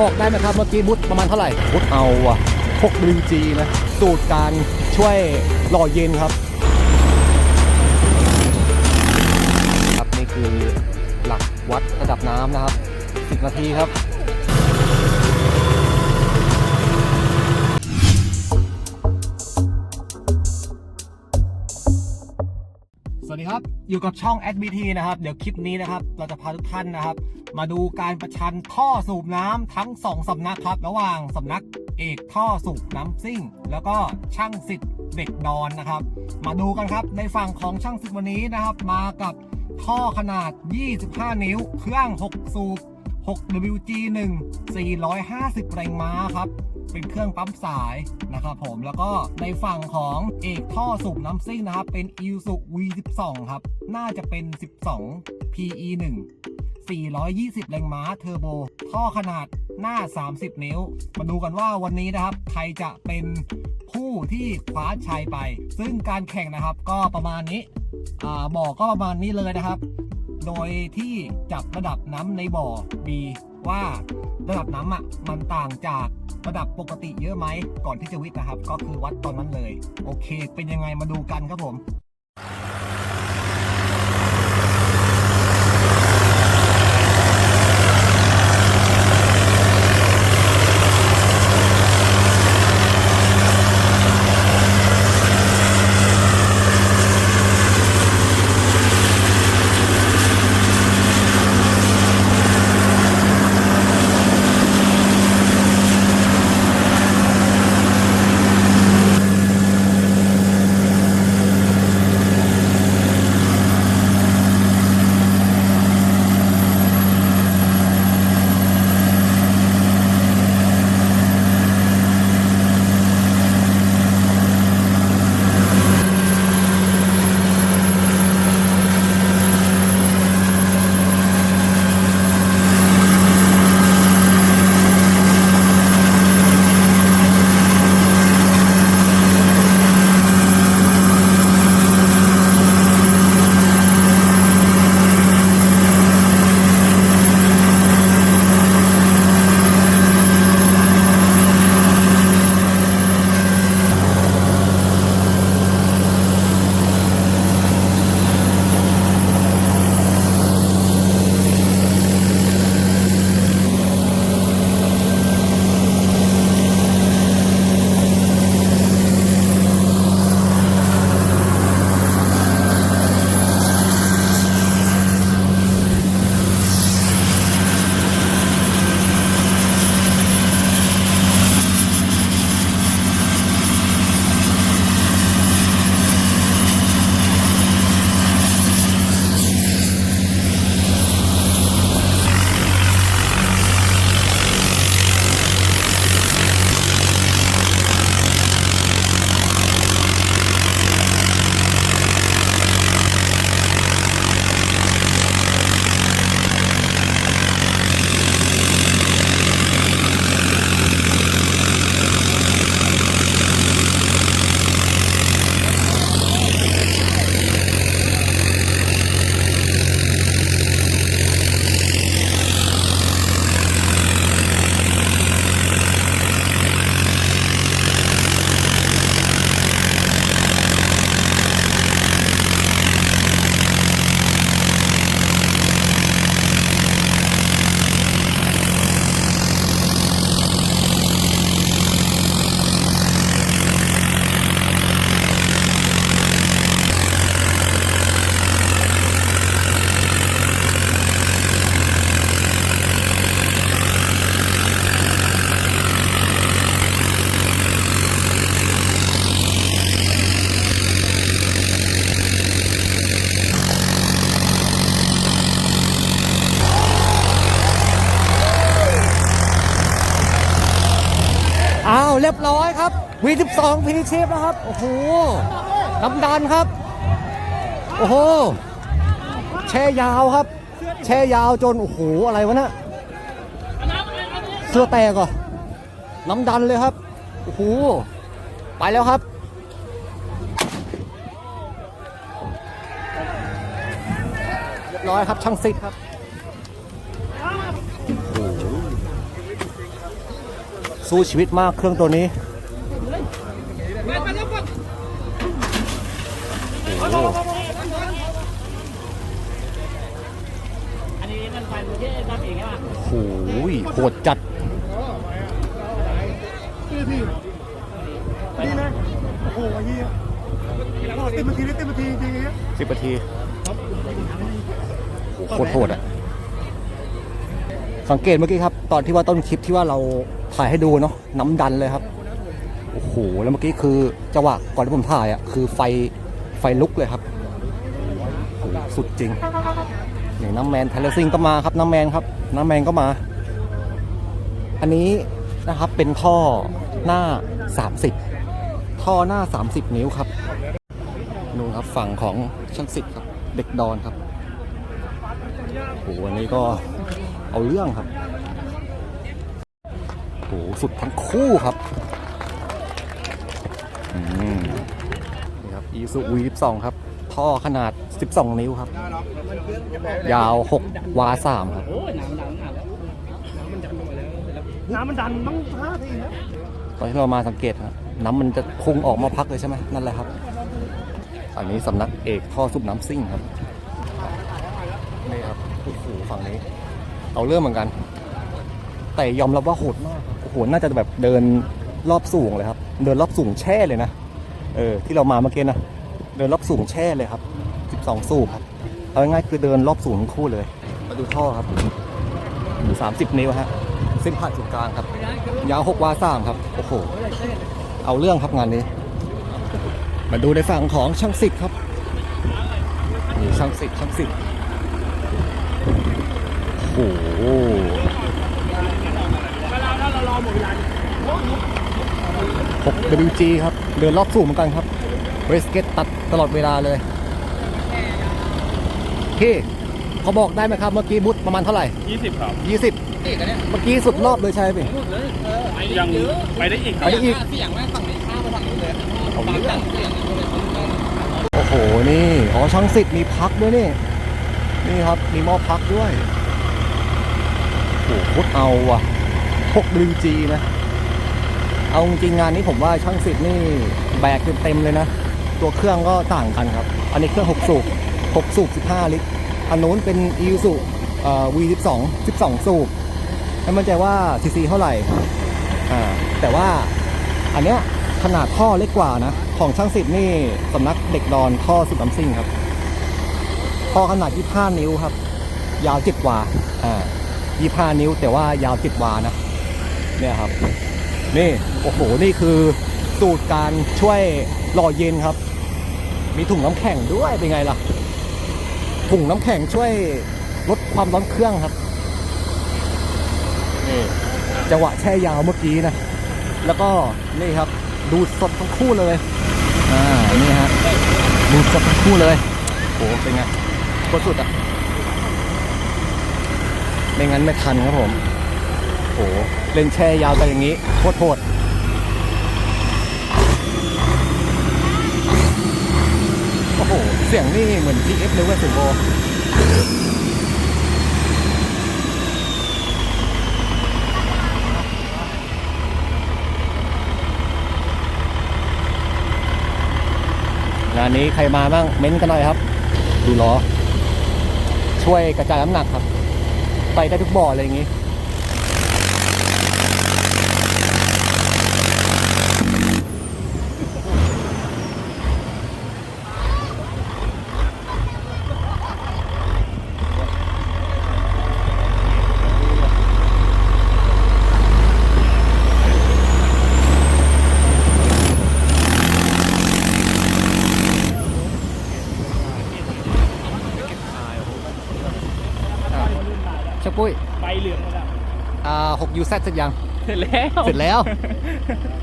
บอกได้ไหมครับเมื่อกี้บุตประมาณเท่าไหร่บุตเอาอะ6 WG นะสูตรการช่วยหล่อเย็นครับ ครับนี่คือหลักวัดระดับน้ำนะครับ 10 นาทีครับ สดีครับ อยู่กับช่อง SBT นะครับ เดี๋ยวคลิปนี้นะครับ เราจะพาทุกท่านนะครับ มาดูการประชันท่อสูบน้ำทั้ง 2สำนักครับ ระหว่างสำนักเอกท่อสูบน้ำซิ่ง แล้วก็ช่างสิทธิ์เด็กดอนนะครับ มาดูกันครับในฝั่งของช่างสิทธิ์วันนี้นะครับ มากับท่อขนาด 25 นิ้ว เครื่อง 6 สูบ 6 WG1 450 แรงม้าครับ เป็นเครื่องปั๊มสายนะครับผม แล้วก็ในฝั่งของเอกท่อสูบน้ำซิ่งนะครับ เป็น i l s u V12 ครับ น่าจะเป็น 12 PE1 420 แรงม้าเทอร์โบ ท่อขนาดหน้า 30 นิ้ว มาดูกันว่าวันนี้นะครับ ใครจะเป็นผู้ที่คว้าชัยไป ซึ่งการแข่งนะครับก็ประมาณนี้ อ่าบ่อก็ประมาณนี้เลยนะครับ โดยที่จับระดับน้ำในบ่อ B ว่าระดับน้ำอะมันต่างจากระดับปกติเยอะไหมก่อนที่จะวิทย์นะครับ ก็คือวัดตอนนั้นเลย โอเค เป็นยังไงมาดูกันครับผม ครับ V12 พีเชฟนะครับ โอ้โหน้ำดันครับ โอ้โห แช่ยาวครับ แช่ยาวจน โอ้โห อะไรวะเนะเสื้อแตกเหรอน้ำดันเลยครับ โอ้โห ไปแล้วครับเรียบร้อยครับ ช่างสิทธิ์ครับสู้ชีวิตมากเครื่องตัวนี้ โอ้โหอันนี้มันไฟมันแค่ทำเองใช่ป่ะโอ้โหโหดจัดนี่นะโอ้โหเฮียโอ้เต็มนาทีได้เต็มนาทีจริงๆเฮียสิบนาทีโอ้โหโคตรโหดอะ สังเกตเมื่อกี้ครับ ตอนที่ว่าต้นคลิปที่ว่าเราถ่ายให้ดูเนาะน้ำดันเลยครับ โอ้โห แล้วเมื่อกี้คือจังหวะก่อนที่ผมถ่ายอะ คือไฟ ไฟลุกเลยครับโหสุดจริงนี่น้ำแมนไทเลซิงก็มาครับน้ำแมนครับ น้ำแมนก็มา อันนี้นะครับเป็นท่อหน้า 30 ท่อหน้า 30 นิ้วครับนู่นครับฝั่งของช่างสิทธิ์ครับ เด็กดอนครับโหวันนี้ก็เอาเรื่องครับโอ้โหสุดทั้งคู่ครับ อืม นี่ครับอีซูวี12ครับ ท่อขนาด 12 นิ้วครับ ยาว 6 วา 3 ครับโอ้ยน้ำดังมากแล้วน้ำมันดันต้องท่าทีนะตอนที่เรามาสังเกตครับน้ำมันจะพุ่งออกมาพักเลยใช่ไหมนั่นแหละครับ อันนี้สำนักเอกท่อซุปน้ำซิ่งครับนี่ครับโอ้โหฝั่งนี้ เอาเรื่องเหมือนกัน แต่ยอมรับว่าโหดมากครับโอ้โหน่าจะแบบเดินรอบสูงเลยครับ เดินรอบสูงแช่เลยนะ เออที่เรามาเมื่อกี้นะเดินรอบสูงแช่เลยครับ12สูบครับเอาง่ายๆคือเดินรอบสูงคู่เลย มาดูท่อครับ30 นิ้วฮะเส้นผ่านศูนย์กลางครับ ยาว6วาสามครับ โอ้โห เอาเรื่องครับงานนี้ มาดูในฝั่งของช่างสิทธิ์ครับนี่ช่างสิทธิ์ช่างสิทธิ์โอ้โห6 WG ครับ เดินรอบสูงเหมือนกันครับเรสเกตตัดตลอดเวลาเลยพี่เขาบอกได้ไหมครับ เมื่อกี้บุตประมาณเท่าไหร่ 20 ครับ20เมื่อกี้สุดรอบเลยใช่ไหมพี่ยังไปได้อีกคไปรับได้อีก เสียงแม่งฝั่งนี้ข้ามมาฝั่งนู้นเลยเอาเรื่องเสียงเลยโอ้โห นี่ อ๋อช่างสิทธิ์มีพักด้วยนี่ นี่ครับ มีหม้อพักด้วย โอ้โหโคตรเอาว่ะ6 WG นะ เอาจริงงานนี้ผมว่าช่างสิทธิ์นี่แบกเต็มเลยนะ ตัวเครื่องก็ต่างกันครับ อันนี้เครื่อง 6 สูบ 6 สูบ 15 ลิตร อันนู้นเป็น e u s u เอ่อ V12 12 สูบไม่มั่นใจว่าซีซีเท่าไหร่อ่าแต่ว่าอันเนี้ยขนาดท่อเล็กกว่านะ ของช่างสิทธิ์นี่สำนักเด็กดอนท่อสุดน้ำซิ่งครับท่อขนาด 25 นิ้วครับ ยาว7วา อ่า 25 นิ้วแต่ว่ายาว7วานะ เนี่ยครับ นี่โอ้โหนี่คือสูตรการช่วยหล่อเย็นครับ มีถุงน้ำแข็งด้วยเป็นไงล่ะ ถุงน้ำแข็งช่วยลดความร้อนเครื่องครับนี่จังหวะแช่ยาวเมื่อกี้นะ แล้วก็นี่ครับ ดูดสดทั้งคู่เลยอ่านี่ฮะดูดสดทั้งคู่เลยโอ้เป็นไงโคตรสุดอะไม่งั้นไม่ทันครับผม โอ้เล่นแช่ยาวไปอย่างนี้โคตรโหดโอ้โห เสียงนี่เหมือน TF เลยเว้ยสิงโบงานนี้ใครมาบ้างเม้นกันหน่อยครับ ดูล้อ ช่วยกระจายน้ำหนักครับ ไปได้ทุกบ่อเลยอย่างนี้ ชะปุ้ยใบเหลืองหมดอะอ่า6 UZ เสร็จยัง เสร็จแล้วเสร็จแล้ว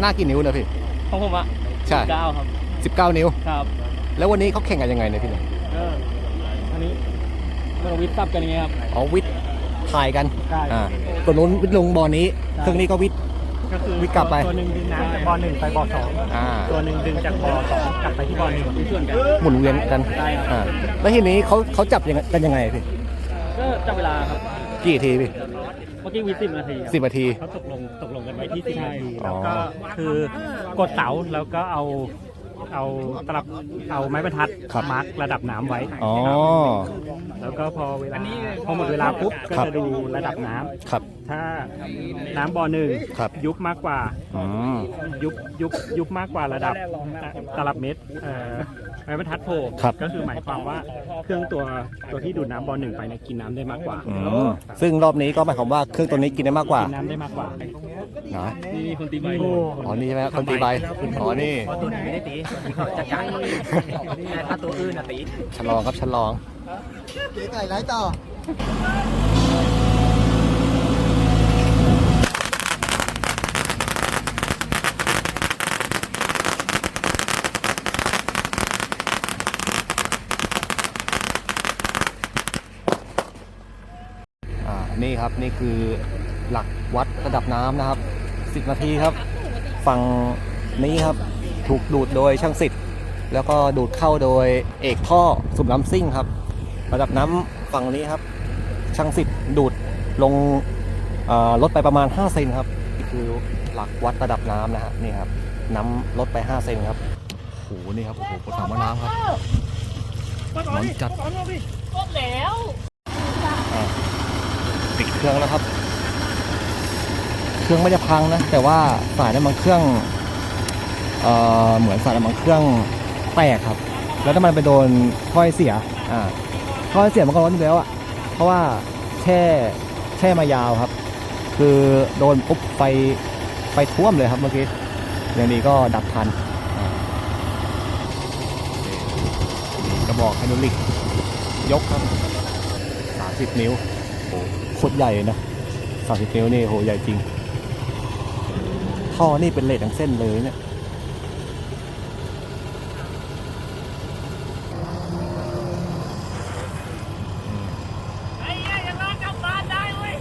หน้ากี่นิ้วนะพี่ ของผมอะใช่ เก้าครับ19นิ้ว ครับแล้ววันนี้เขาแข่งกันยังไงเนี่ยพี่เนี่ยเอออันนี้มันวิทย์ซับกันยังไงครับ อ๋อวิทย์ถ่ายกันใช่ อ่าตัวนู้นวิทย์ลงบ่อนี้ใช่เครื่องนี้ก็วิทย์ ก็คือวิ่งกลับไป ตัวหนึ่งดึงน้ำจากบ่อหนึ่งไปบ่อสองอ่าตัวหนึ่งดึงจากบ่อสองกลับไปที่บ่อหนึ่งมีส่วนกัน หมุนเวียนกันใช่ครับอ่าแล้วทีนี้เขาเขาจับยังไงกันยังไงพี่ก็จับเวลาครับ กี่ทีพี่เมื่อกี้วิสิบนาทีครับสิบนาที เขาตกลงตกลงกันไว้ที่สิบนาทีอ๋แล้อวก็คือกดเสาแล้วก็เอา เอาตลับเอาไม้บรรทัดครับ มาร์กระดับน้ำไว้อ๋อ แล้วก็พอเวลาพอหมดเวลาปุ๊บก็ครับ จะดูระดับน้ำครับ ถ้าน้ำบ่อหนึ่งครับ ยุบมากกว่าอืม ยุบยุบยุบมากกว่าระดับตลับเมตรเอ่อไม้บรรทัดโผล่ครับก็คือหมายความว่าเครื่องตัวตัวที่ดูดน้ำบ่อหนึ่งไปเนี่ยกินน้ำได้มากกว่าอืมซึ่งรอบนี้ก็หมายความว่าเครื่องตัวนี้กินได้มากกว่า กินน้ำได้มากกว่า นะนี่คนตีใบอ๋อนี่ใช่ไหมคนตีใบอ๋อนี่เพราะตัวนี้ไม่ได้ตีเขาจัดการแต่ถ้าตัวอื่นอะตีฉลองครับฉลองไก่ไรต่ออ่านี่ครับนี่คือหลักวัด ระดับน้ำนะครับ 10 นาทีครับ ฝั่งนี้ครับถูกดูดโดยช่างสิทธิ์แล้วก็ดูดเข้าโดยเอกท่อสูบน้ำซิ่งครับ ระดับน้ำฝั่งนี้ครับ ช่างสิทธิ์ดูดลงเอ่อลดไปประมาณ 5 เซนครับนี่คือหลักวัดระดับน้ำนะฮะนี่ครับน้ำลดไป 5 เซนครับโอ้โหนี่ครับโอ้โหกดถังว่าน้ำครับร้อนจัดก็แล้วติดเครื่องแล้วครับ เครื่องไม่ได้พังนะ แต่ว่าสายน้ำมันเครื่องเอ่อเหมือนสายน้ำมันเครื่องแตกครับ แล้วน้ำมันไปโดนถ้อยเสียอ่าถ้อยเสียมันก็ร้อนอยู่แล้วอะเพราะว่าแช่แช่มายาวครับ คือโดนปุ๊บไฟไฟท่วมเลยครับเมื่อกี้อย่างนี้ก็ดับทันอ่ากระบอกไฮดรอลิก ยกครับ 30 นิ้วโอ้โหโคตรใหญ่เลยนะสามสิบนิ้วนี่โหใหญ่จริง ท่อนี่เป็นเลททั้งเส้นเลยเนี่ย ไอ้เหี้ยยังรอดกลับบ้านได้เว้ย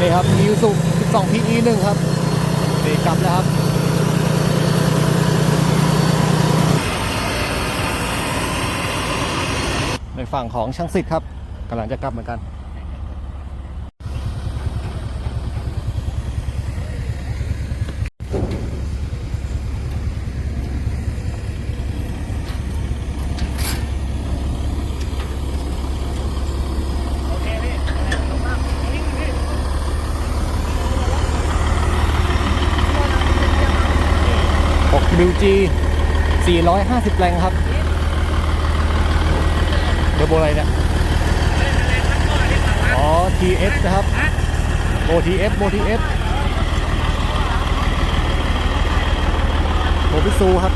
นี่ครับมิวสุ 12 PE 1ครับเบรกกลับแล้วครับในฝั่งของช่างสิทธิ์ครับกำลังจะกลับเหมือนกัน WG 450 แรงครับ เดี๋ยวโบอะไรเนี่ย อ๋อ TF นะครับ OTF OTF โอพิซูครับ